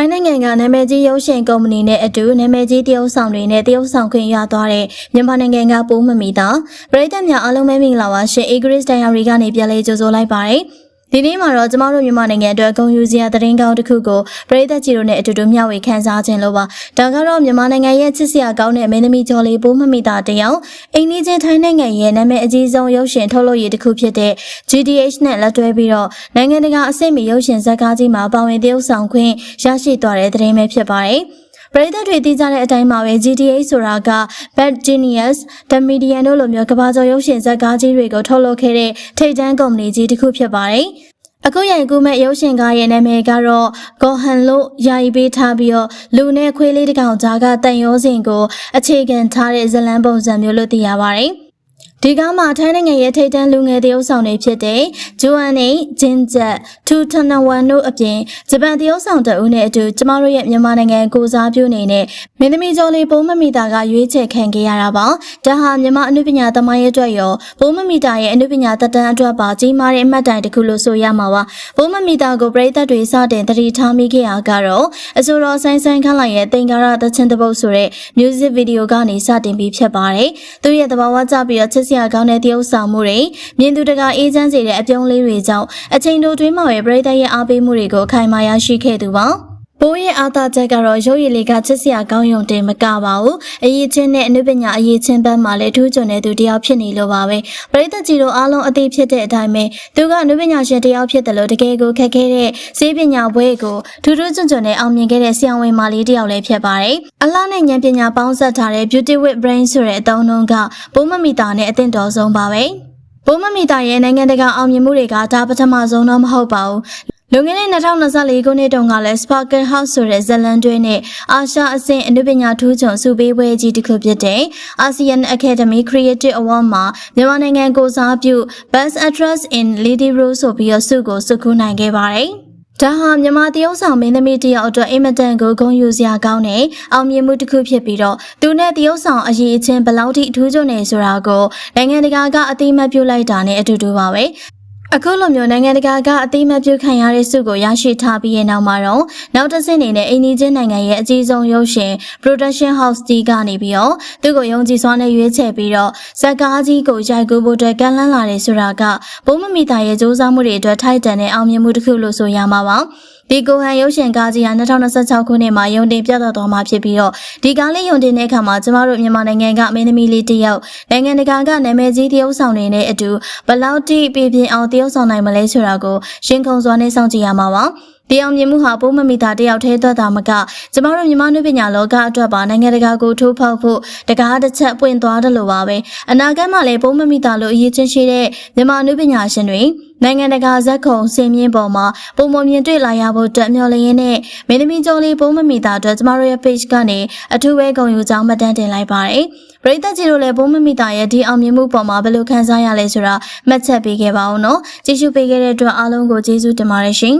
ထိုင်းနိုင်ငံကနာမည်ကြီးရုပ်ရှင်ကုမ္ပဏီနဲ့အတူနာမည်ကြီးတရုတ်ဆောင်တွေနဲ့တရုတ်ဆောင်ခွင့်ရသွားတဲ့မြန်မာနိုင်ငံကပိုးမမီတာပရိသတ်များအားလုံးပဲမင်္ဂလာပါရှင် Agris Diary ကနေပြန်လည်ကြိုဆိုလိုက်ပါတယ် ဒီနေ့မှာတော့ကျမတို့မြန်မာနိုင်ငံအတွက်ဂုဏ်ယူစရာသတင်းကောင်းတစ်ခုကိုပရိသတ်ကြီးတို့နဲ့အတူတူမျှဝေခန်းစားခြင်းလို့ပါဒါကတော့မြန်မာနိုင်ငံရဲ့ချစ်စရာကောင်းတဲ့မင်းသမီးကျော်လေးပိုးမမီတာတယောက်အိန္ဒိချင်းထိုင်းနိုင်ငံရဲ့နာမည်အကြီးဆုံးရုပ်ရှင်ထုတ်လုပ်ရေးတစ်ခုဖြစ်တဲ့ GDH နဲ့လက်တွဲပြီးတော့နိုင်ငံတကာအဆင့်မီရုပ်ရှင်ဇာတ်ကားကြီးမှာပါဝင်သရုပ်ဆောင်ခွင့်ရရှိသွားတဲ့သတင်းပဲဖြစ်ပါတယ် ပရိသတ်တွေသိကြတဲ့အတိုင်းမှာပဲ GTH ဆိုတာက Bad Genius, The Median တို့လိုမျိုးကမ္ဘာကျော်ရုပ်ရှင်ဇာတ်ကားကြီးတွေကိုထုတ်လုပ်ခဲ့တဲ့ထိပ်တန်းကုမ္ပဏီကြီးတစ်ခုဖြစ်ပါတယ်။အခုရိုင်ကူမဲ့ရုပ်ရှင်ကားရဲ့နာမည်ကတော့ Gohan လို့ယာယီပေးထားပြီးတော့လူနဲ့ခွေးလေးတစ်ကောင်ကြားကတန်ရောစင်ကိုအခြေခံထားတဲ့ဇတ်လန်းပုံစံမျိုးလို့သိရပါတယ်။ ဒီကားမှာထိုင်းနိုင်ငံရဲ့ထိပ်တန်းလူငယ်တရုပ်ဆောင်တွေဖြစ်တဲ့ဂျိုအန်နဲ့ဂျင်ဂျက်ထူထနဝန်တို့အပြင်ဂျပန်တရုပ်ဆောင်တအုပ်နဲ့အတူကျမတို့ရဲ့မြန်မာနိုင်ငံကိုစားပြုနေတဲ့မင်းသမီးကျော်လေးပိုးမမီတာကရွေးချယ်ခံခဲ့ရတာပါဒါဟာမြန်မာအနုပညာသမိုင်းရဲ့အတွက်ရောပိုးမမီတာရဲ့အနုပညာသက်တမ်းအတွက်ပါကြီးမားတဲ့အမှတ်တိုင်တစ်ခုလို့ဆိုရမှာပါပိုးမမီတာကိုပရိသတ်တွေစတင်တတိထားမိခဲ့ရကတော့အဆိုတော်ဆိုင်ဆိုင်ခန့်လိုက်ရဲ့တင်ကာရသချင်းတပုတ်ဆိုတဲ့ music video ကနေစတင်ပြီးဖြစ်ပါတယ်သူရဲ့သဘာဝကျပြီးတော့ချစ်စရာကောင်းတဲ့တရုပ်ဆောင်မှုတွေမြင်သူတကာအေးချမ်းစေတဲ့အပြုံးလေးတွေကြောင့်အချိန်တိုတွင်းမှာပဲပရိသတ်ရဲ့အားပေးမှုတွေကိုအခိုင်အမာရရှိခဲ့သူပါ ဘိုးရဲ့အားသာချက်ကတော့ရုပ်ရည်လေးကချစ်စရာကောင်းယုံတင်မကပါဘူးအရေးချင်းနဲ့အနုပညာအရေးချင်းဘက်မှာလည်းထူးချွန်တဲ့သူတစ်ယောက်ဖြစ်နေလို့ပါပဲပရိသတ်ကြီးတို့အားလုံးအသိဖြစ်တဲ့အတိုင်းပဲသူကအနုပညာရှင်တစ်ယောက်ဖြစ်တယ်လို့တကယ်ကိုခက်ခဲတဲ့စေပညာဘွဲကိုထူးထူးချွန်ချွန်နဲ့အောင်မြင်ခဲ့တဲ့ဆရာဝန်မလေးတစ်ယောက်လည်းဖြစ်ပါတယ်အလားနဲ့ဉာဏ်ပညာပေါင်းစပ်ထားတဲ့ Beauty with Brain ဆိုတဲ့အသုံးအနှုန်းကဘိုးမမီတာနဲ့အသင့်တော်ဆုံးပါပဲဘိုးမမီတာရဲ့နိုင်ငံတကာအောင်မြင်မှုတွေကဒါပထမဆုံးတော့မဟုတ်ပါဘူး လွန်ခဲ့တဲ့2024ခုနှစ်တုန်းကလည်း Sparkle House ဆိုတဲ့ဇတ်လန်တွဲနဲ့အာရှအဆင့်အနုပညာထူးချွန်စုပေးပွဲကြီးတစ်ခုဖြစ်တဲ့ ASEAN Academy Creative Award မှာမြန်မာနိုင်ငံကိုစားပြု Best Actress in Lady Role ဆိုပြီးတော့ဆုကိုစုခုနိုင်ခဲ့ပါတယ်။ဒါဟာမြန်မာတရုတ်ဆောင်မင်းသမီးတယောက်အတွက်အင်မတန်ကိုဂုဏ်ယူစရာကောင်းတဲ့အောင်မြင်မှုတစ်ခုဖြစ်ပြီးတော့သူနဲ့တရုတ်ဆောင်အရေးအချင်းဘယ်လောက်ထိအထူးချွန်နေဆိုတာကိုနိုင်ငံတကာကအသိအမှတ်ပြုလိုက်တာနဲ့အတူတူပါပဲ အခုလိုမျိုးနိုင်ငံတကာကအသိအမှတ်ပြုခံရတဲ့ဆုကိုရရှိထားပြီးရဲ့နောက်မှာတော့နောက်တစ်ဆင့်အနေနဲ့အိန္ဒိချင်းနိုင်ငံရဲ့အကြီးဆုံးရုပ်ရှင် Production House တီကနေပြီးတော့သူ့ကိုယုံကြည်စွာနဲ့ရွေးချယ်ပြီးတော့ဇက်ကားကြီးကိုရိုက်ကူးဖို့အတွက်ကမ်းလှမ်းလာတယ်ဆိုတာကဘုံမမီတာရဲ့စူးစမ်းမှုတွေအတွက်ထိုက်တန်တဲ့အောင်မြင်မှုတစ်ခုလို့ဆိုရမှာပါဒီကိုဟန်ရုပ်ရှင်ကားကြီးဟာ2026ခုနှစ်မှာရုံတင်ပြသသွားမှာဖြစ်ပြီးတော့ဒီကားလေးရုံတင်တဲ့အခါမှာကျမတို့မြန်မာနိုင်ငံကမင်းသမီးလေးတစ်ယောက်နိုင်ငံတကာကနာမည်ကြီးတရုပ်ဆောင်တွေနဲ့အတူဘလောက်တိပြပြအောင်တရုပ်ဆောင်နိုင်မလဲဆိုတာကိုရှင်းခုံစွာနဲ့စောင့်ကြည့်ရမှာပါ ဒီအောင်မြင်မှုဟာပိုးမမီတာတယောက်ထဲသက်သာမကကျမတို့မြန်မာလူပညာလောကအတွက်ပါနိုင်ငံတကာကိုထိုးဖောက်ဖို့တကားတစ်ချက်ပွင့်သွားတယ်လို့ပါပဲအနာဂတ်မှာလည်းပိုးမမီတာလို့အရေးချင်းရှိတဲ့မြန်မာလူပညာရှင်တွေနိုင်ငံတကာဇက်ခုံစင်မြင့်ပေါ်မှာပုံမမြင်တွေ့လာရဖို့တက်မျှော်လင့်ရင်းနဲ့မင်းသမီးကျော်လေးပိုးမမီတာအတွက်ကျမတို့ရဲ့ page ကနေအထူးပဲဂုဏ်ယူကြောင်းမှတ်တမ်းတင်လိုက်ပါတယ်ပရိသတ်ကြီးတို့လည်းဘုံမမီတာရဲ့ဒီအောင်မြင်မှုပေါ်မှာဘယ်လိုခံစားရလဲဆိုတာမှတ်ချက်ပေးခဲ့ပါဦးနော်ကြည့်ရှုပေးခဲ့တဲ့အတွက်အားလုံးကိုကျေးဇူးတင်ပါတယ်ရှင်